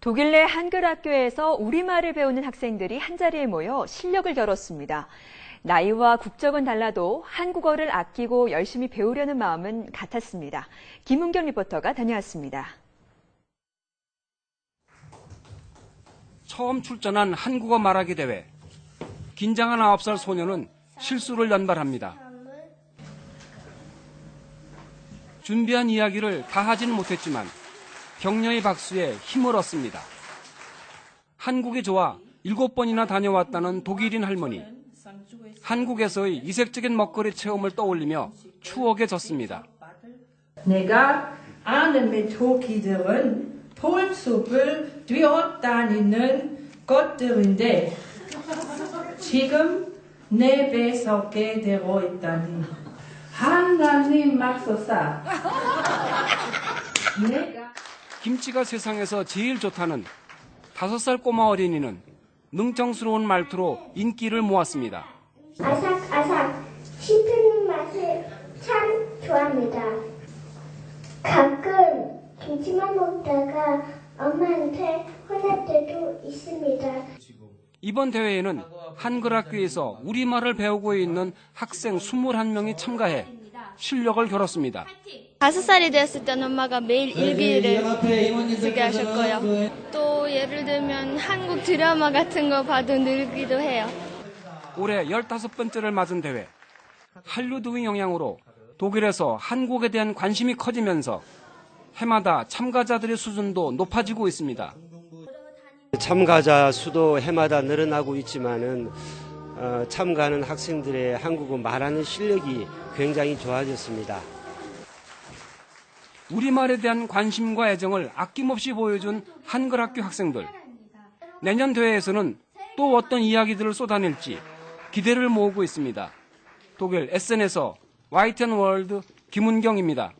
독일 내 한글 학교에서 우리말을 배우는 학생들이 한자리에 모여 실력을 겨뤘습니다. 나이와 국적은 달라도 한국어를 아끼고 열심히 배우려는 마음은 같았습니다. 김은경 리포터가 다녀왔습니다. 처음 출전한 한국어 말하기 대회. 긴장한 9살 소녀는 실수를 연발합니다. 준비한 이야기를 다 하지는 못했지만 격려의 박수에 힘을 얻습니다. 한국에 좋아 일곱 번이나 다녀왔다는 독일인 할머니. 한국에서의 이색적인 먹거리 체험을 떠올리며 추억에 젖습니다. 내가 아는 메토기들은 폴숲을 뛰어다니는 것들인데 지금 내 뱃속에 들어 있다니 하나님 막소사 내가 김치가 세상에서 제일 좋다는 다섯 살 꼬마 어린이는 능청스러운 말투로 인기를 모았습니다. 아삭아삭 씹히는 맛을 참 좋아합니다. 가끔 김치만 먹다가 엄마한테 혼날 때도 있습니다. 이번 대회에는 한글학교에서 우리말을 배우고 있는 학생 21명이 참가해 실력을 겨뤘습니다. 다섯 살이 되었을 땐 엄마가 매일 일기를 쓰게 하셨고요. 또 예를 들면 한국 드라마 같은 거 봐도 늘기도 해요. 올해 15번째를 맞은 대회. 한류등의 영향으로 독일에서 한국에 대한 관심이 커지면서 해마다 참가자들의 수준도 높아지고 있습니다. 참가자 수도 해마다 늘어나고 있지만은 어, 참가하는 학생들의 한국어 말하는 실력이 굉장히 좋아졌습니다. 우리말에 대한 관심과 애정을 아낌없이 보여준 한글학교 학생들. 내년 대회에서는 또 어떤 이야기들을 쏟아낼지 기대를 모으고 있습니다. 독일 에센에서 YTN 월드 김은경입니다.